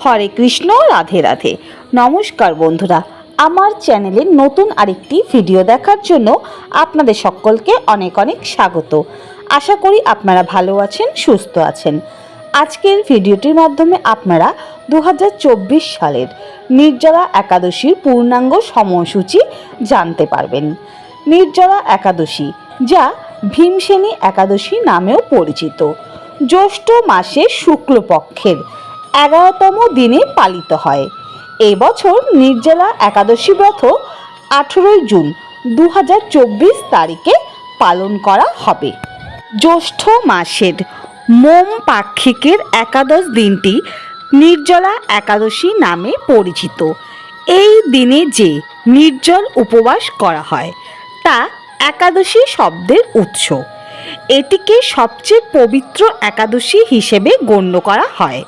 হরে কৃষ্ণ, রাধে রাধে। নমস্কার বন্ধুরা, আমার চ্যানেলে নতুন আরেকটি ভিডিও দেখার জন্য আপনাদের সকলকে অনেক অনেক স্বাগত। আশা করি আপনারা ভালো আছেন, সুস্থ আছেন। আজকের ভিডিওটির মাধ্যমে আপনারা দু হাজার চব্বিশ সালের নির্জলা একাদশীর পূর্ণাঙ্গ সময়সূচি জানতে পারবেন। নির্জলা একাদশী, যা ভীমসেনী একাদশী নামেও পরিচিত। জ্যৈষ্ঠ মাসের শুক্লপক্ষের এগারোতম দিনে পালিত হয়। এই বছর নির্জলা একাদশী ব্রত আঠেরোই জুন দু হাজার চব্বিশ তারিখে পালন করা হবে। জ্যৈষ্ঠ মাসের মোম পাক্ষিকের একাদশ দিনটি নির্জলা একাদশী নামে পরিচিত। এই দিনে যে নির্জল উপবাস করা হয়, তা একাদশী শব্দের উৎস। এটিকে সবচেয়ে পবিত্র একাদশী হিসেবে গণ্য করা হয়।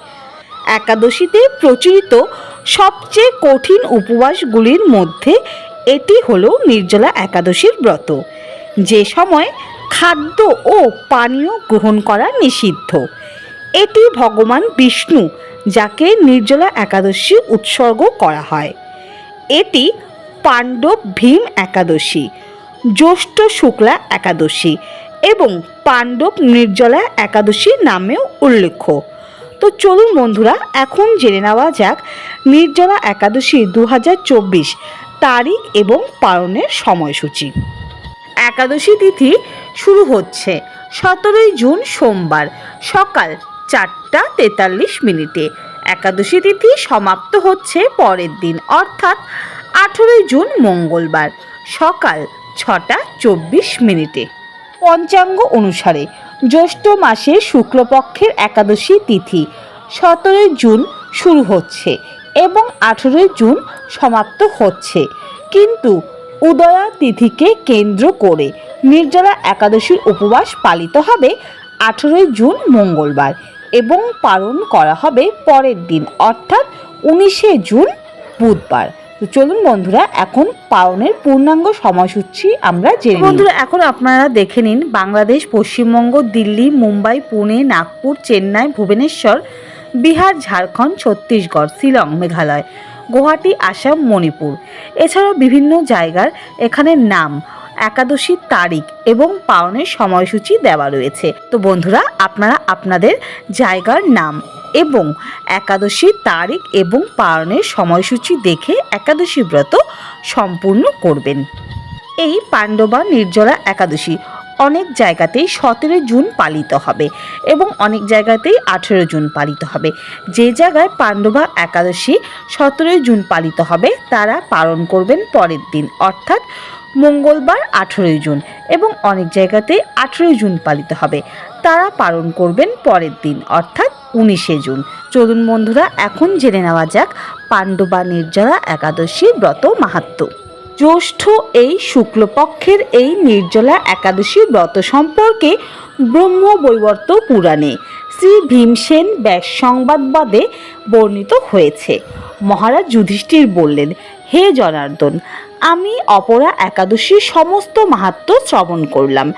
একাদশীতে প্রচলিত সবচেয়ে কঠিন উপবাসগুলির মধ্যে এটি হলো নির্জলা একাদশীর ব্রত, যে সময় খাদ্য ও পানীয় গ্রহণ করা নিষিদ্ধ। এটি ভগবান বিষ্ণু, যাকে নির্জলা একাদশী উৎসর্গ করা হয়। এটি পাণ্ডব ভীম একাদশী, জ্যৈষ্ঠ শুক্লা একাদশী এবং পাণ্ডব নির্জলা একাদশী নামেও উল্লেখ্য। তো চলুন বন্ধুরা, এখন জেনে নেওয়া যাক নির্জলা একাদশী দু হাজার চব্বিশ তারিখ এবং পালনের সময়সূচি। একাদশী তিথি শুরু হচ্ছে সতেরোই জুন সোমবার সকাল চারটা তেতাল্লিশ মিনিটে। একাদশী তিথি সমাপ্ত হচ্ছে পরের দিন, অর্থাৎ আঠেরোই জুন মঙ্গলবার সকাল ছটা চব্বিশ মিনিটে। পঞ্চাঙ্গ অনুসারে জ্যৈষ্ঠ মাসের শুক্লপক্ষের একাদশী তিথি। সতেরোই জুন শুরু হচ্ছে এবং আঠেরোই জুন সমাপ্ত হচ্ছে। কিন্তু উদয়া তিথিকে কেন্দ্র করে নির্জলা একাদশীর উপবাস পালিত হবে আঠেরোই জুন মঙ্গলবার এবং পালন করা হবে পরের দিন, অর্থাৎ উনিশে জুন বুধবার। তো চলুন বন্ধুরা, এখন পাওনের পূর্ণাঙ্গ সময়সূচি আমরা জেনে বন্ধুরা, এখন আপনারা দেখে নিন বাংলাদেশ, পশ্চিমবঙ্গ, দিল্লি, মুম্বাই, পুনে, নাগপুর, চেন্নাই, ভুবনেশ্বর, বিহার, ঝাড়খণ্ড, ছত্তিশগড়, শিলং, মেঘালয়, গুয়াহাটি, আসাম, মণিপুর। এছাড়াও বিভিন্ন জায়গার এখানে নাম, একাদশী তারিখ এবং পাওনের সময়সূচি দেওয়া রয়েছে। তো বন্ধুরা, আপনারা আপনাদের জায়গার নাম এবং একাদশীর তারিখ এবং পালনের সময়সূচি দেখে একাদশী ব্রত সম্পূর্ণ করবেন। এই পাণ্ডবা নির্জলা একাদশী অনেক জায়গাতেই সতেরো জুন পালিত হবে এবং অনেক জায়গাতেই আঠেরো জুন পালিত হবে। যে জায়গায় পাণ্ডবা একাদশী সতেরোই জুন পালিত হবে, তারা পালন করবেন পরের দিন, অর্থাৎ মঙ্গলবার আঠেরোই জুন এবং অনেক জায়গাতে আঠেরোই জুন পালিত হবে। তারা পালন করবেন পরের দিন, অর্থাৎ উনিশে জুন। চলুন বন্ধুরা, এখন জেনে নেওয়া যাক পাণ্ডবা নির্জলা একাদশী ব্রত মাহাত্ম্য। জ্যৈষ্ঠ এই শুক্লপক্ষের এই নির্জলা একাদশী ব্রত সম্পর্কে ব্রহ্ম বৈবর্ত পুরাণে শ্রী ভীমসেন ব্যাস সংবাদবাদে বর্ণিত হয়েছে। মহারাজ যুধিষ্ঠির বললেন, হে জনার্দন আমি অপরা একাদশীর সমস্ত মাহাত্ম্য শ্রবণ করলাম।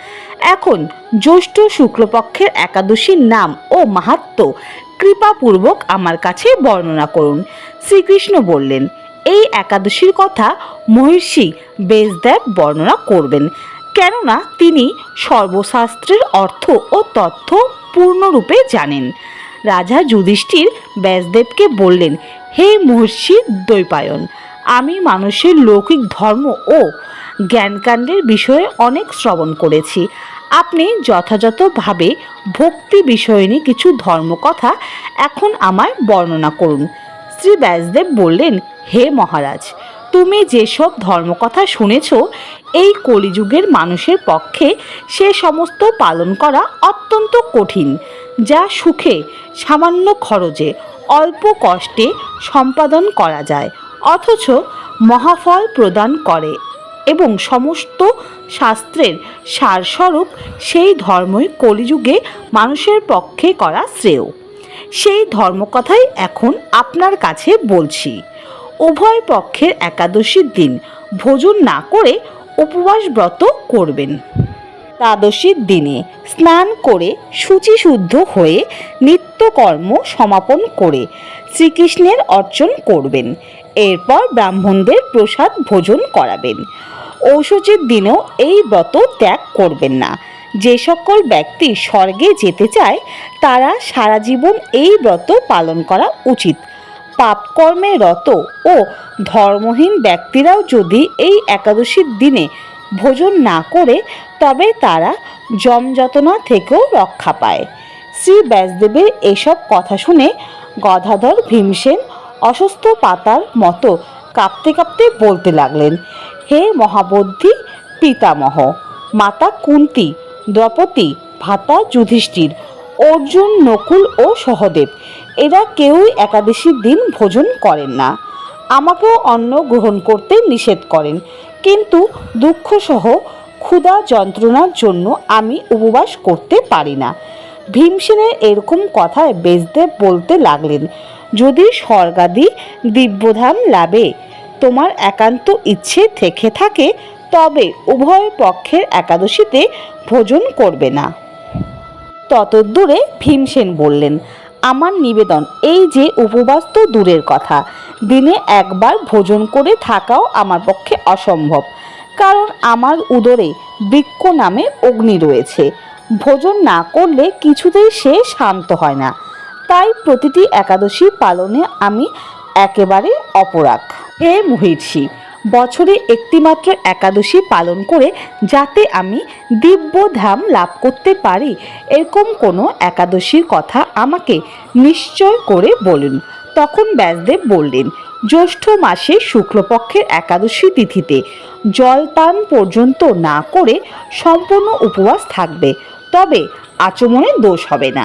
এখন জ্যৈষ্ঠ শুক্লপক্ষের একাদশীর নাম ও মাহাত্ম্য কৃপাপূর্বক আমার কাছে বর্ণনা করুন। শ্রীকৃষ্ণ বললেন, এই একাদশীর কথা মহর্ষি বেশদেব বর্ণনা করবেন, কেননা তিনি সর্বশাস্ত্রের অর্থ ও তথ্য পূর্ণরূপে জানেন। রাজা যুধিষ্ঠির ব্যাসদেবকে বললেন, হে মহর্ষি দ্বৈপায়ন আমি মানুষের লৌকিক ধর্ম ও জ্ঞানকাণ্ডের বিষয়ে অনেক শ্রবণ করেছি। আপনি যথাযথভাবে ভক্তি বিষয় নিয়ে কিছু ধর্মকথা এখন আমায় বর্ণনা করুন। শ্রী ব্যাসদেব বললেন, হে মহারাজ, তুমি যেসব ধর্মকথা শুনেছ, এই কলিযুগের মানুষের পক্ষে সে সমস্ত পালন করা অত্যন্ত কঠিন, যা সুখে, সামান্য খরচে, অল্প কষ্টে সম্পাদন করা যায়। অথচ মহাফল প্রদান করে এবং সমস্ত শাস্ত্রের সারস্বরূপ সেই ধর্মই কলিযুগে মানুষের পক্ষে করা শ্রেয়। সেই ধর্মকথাই এখন আপনার কাছে বলছি। উভয় পক্ষের একাদশীর দিন ভোজন না করে উপবাস ব্রত করবেন। দ্বাদশীর দিনে স্নান করে শুচিশুদ্ধ হয়ে নিত্যকর্ম সমাপন করে শ্রীকৃষ্ণের অর্চন করবেন। এরপর ব্রাহ্মণদের প্রসাদ ভোজন করাবেন। ঔষধের দিনেও এই ব্রত ত্যাগ করবেন না। যে সকল ব্যক্তি স্বর্গে যেতে চায়, তারা সারা জীবন এই ব্রত পালন করা উচিত। পাপকর্মে রত ও ধর্মহীন ব্যক্তিরাও যদি এই একাদশীর দিনে ভোজন না করে, তবে তারা যমযতনা থেকেও রক্ষা পায়। শ্রী ব্যাসদেবের এসব কথা শুনে গদাধর ভীমসেন অসুস্থ পাতার মতো কাঁপতে কাঁপতে বলতে লাগলেন, হে মহাবুদ্ধি, পিতামহ, মাতা কুন্তি, দ্রৌপদী, ভাতা যুধিষ্ঠির, অর্জুন, নকুল ও সহদেব, এরা কেউই একাদশীর দিন ভোজন করেন না। আমাকেও অন্ন গ্রহণ করতে নিষেধ করেন, কিন্তু দুঃখসহ ক্ষুধা যন্ত্রণার জন্য আমি উপবাস করতে পারি না। ভীমসেনের এরকম কথায় বেজদেব বলতে লাগলেন যদি স্বর্গাদি দিব্যধাম লাভে, তোমার একান্ত ইচ্ছে থেকে থাকে, তবে উভয় পক্ষের একাদশীতে ভোজন করবে না। ততদূরে ভীমসেন বললেন, আমার নিবেদন এই যে উপবাস তো দূরের কথা। দিনে একবার ভোজন করে থাকাও আমার পক্ষে অসম্ভব। কারণ আমার উদরে বৃক্ষ নামে অগ্নি রয়েছে। ভোজন না করলে কিছুতেই সে শান্ত হয় না। তাই প্রতিটি একাদশী পালনে আমি একেবারে অপরাগ। হে মহিষী, বছরে একটিমাত্র একাদশী পালন করে যাতে আমি দিব্যধাম লাভ করতে পারি, এরকম কোনো একাদশীর কথা আমাকে নিশ্চয় করে বলুন। তখন ব্যাসদেব বললেন, জ্যৈষ্ঠ মাসে শুক্লপক্ষের একাদশী তিথিতে জলপান পর্যন্ত না করে সম্পূর্ণ উপবাস থাকবে, তবে আচমনে দোষ হবে না।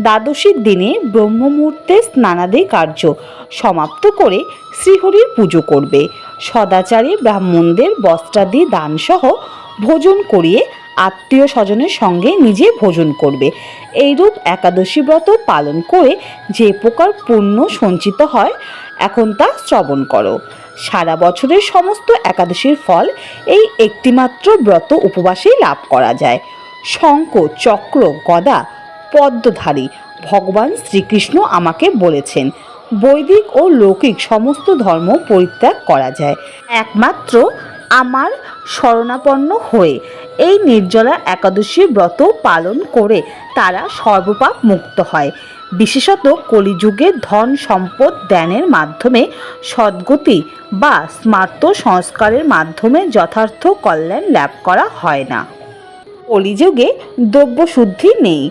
দ্বাদশীর দিনে ব্রহ্মমুহূর্তে স্নানাদি কার্য সমাপ্ত করে শ্রীহরির পুজো করবে। সদাচারী ব্রাহ্মণদের বস্ত্রাদি দানসহ ভোজন করিয়ে আত্মীয় স্বজনের সঙ্গে নিজে ভোজন করবে। এইরূপ একাদশী ব্রত পালন করে যে প্রকার পুণ্য সঞ্চিত হয়, এখন তা শ্রবণ করো। সারা বছরের সমস্ত একাদশীর ফল এই একটিমাত্র ব্রত উপবাসেই লাভ করা যায়। শঙ্খ, চক্র, গদা পদ্মধারী। ভগবান শ্রীকৃষ্ণ আমাকে বলেছেন, বৈদিক ও লৌকিক সমস্ত ধর্ম পরিত্যাগ করা যায়। একমাত্র আমার শরণাপন্ন হয়ে এই নির্জলা একাদশী ব্রত পালন করে তারা সর্বপাপ মুক্ত হয়। বিশেষত কলিযুগে ধন সম্পদ দানের মাধ্যমে, সদ্গতি বা স্মার্ত সংস্কারের মাধ্যমে যথার্থ কল্যাণ লাভ করা হয় না। কলিযুগে দ্রব্যশুদ্ধি নেই।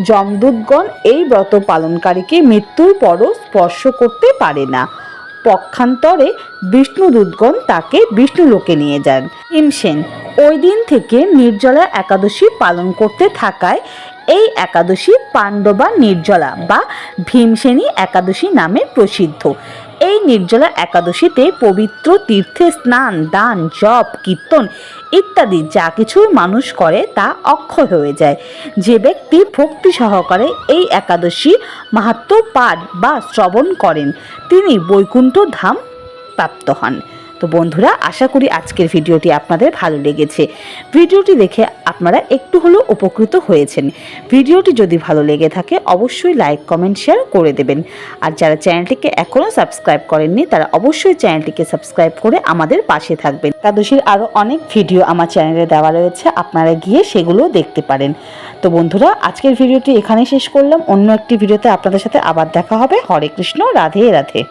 যমদূতগণ এই ব্রত পালনকারীকে মৃত্যুর পরও স্পর্শ করতে পারে না। পক্ষান্তরে বিষ্ণুদূতগণ তাকে বিষ্ণুলোকে নিয়ে যান। হিমসেন, ওই দিন থেকে নির্জলা একাদশী পালন করতে থাকায় এই একাদশী পাণ্ডবা নির্জলা বা ভীমসেনী একাদশী নামে প্রসিদ্ধ। এই নির্জলা একাদশীতে পবিত্র তীর্থে স্নান, দান, জপ, কীর্তন ইত্যাদি যা কিছু মানুষ করে তা অক্ষয় হয়ে যায়। যে ব্যক্তি ভক্তি সহকারে এই একাদশী মাহাত্ম পাঠ বা শ্রবণ করেন, তিনি বৈকুণ্ঠ ধাম প্রাপ্ত হন। তো বন্ধুরা, আশা করি আজকের ভিডিওটি আপনাদের ভালো লেগেছে। ভিডিওটি দেখে আপনারা একটু হলেও উপকৃত হয়েছেন। ভিডিওটি যদি ভালো লেগে থাকে, অবশ্যই লাইক, কমেন্ট, শেয়ার করে দেবেন। আর যারা চ্যানেলটিকে এখনও সাবস্ক্রাইব করেননি, তারা অবশ্যই চ্যানেলটিকে সাবস্ক্রাইব করে আমাদের পাশে থাকবেন। একাদশীর আরও অনেক ভিডিও আমার চ্যানেলে দেওয়া রয়েছে, আপনারা গিয়ে সেগুলো দেখতে পারেন। তো বন্ধুরা, আজকের ভিডিওটি এখানেই শেষ করলাম। অন্য একটি ভিডিওতে আপনাদের সাথে আবার দেখা হবে। হরে কৃষ্ণ, রাধে রাধে।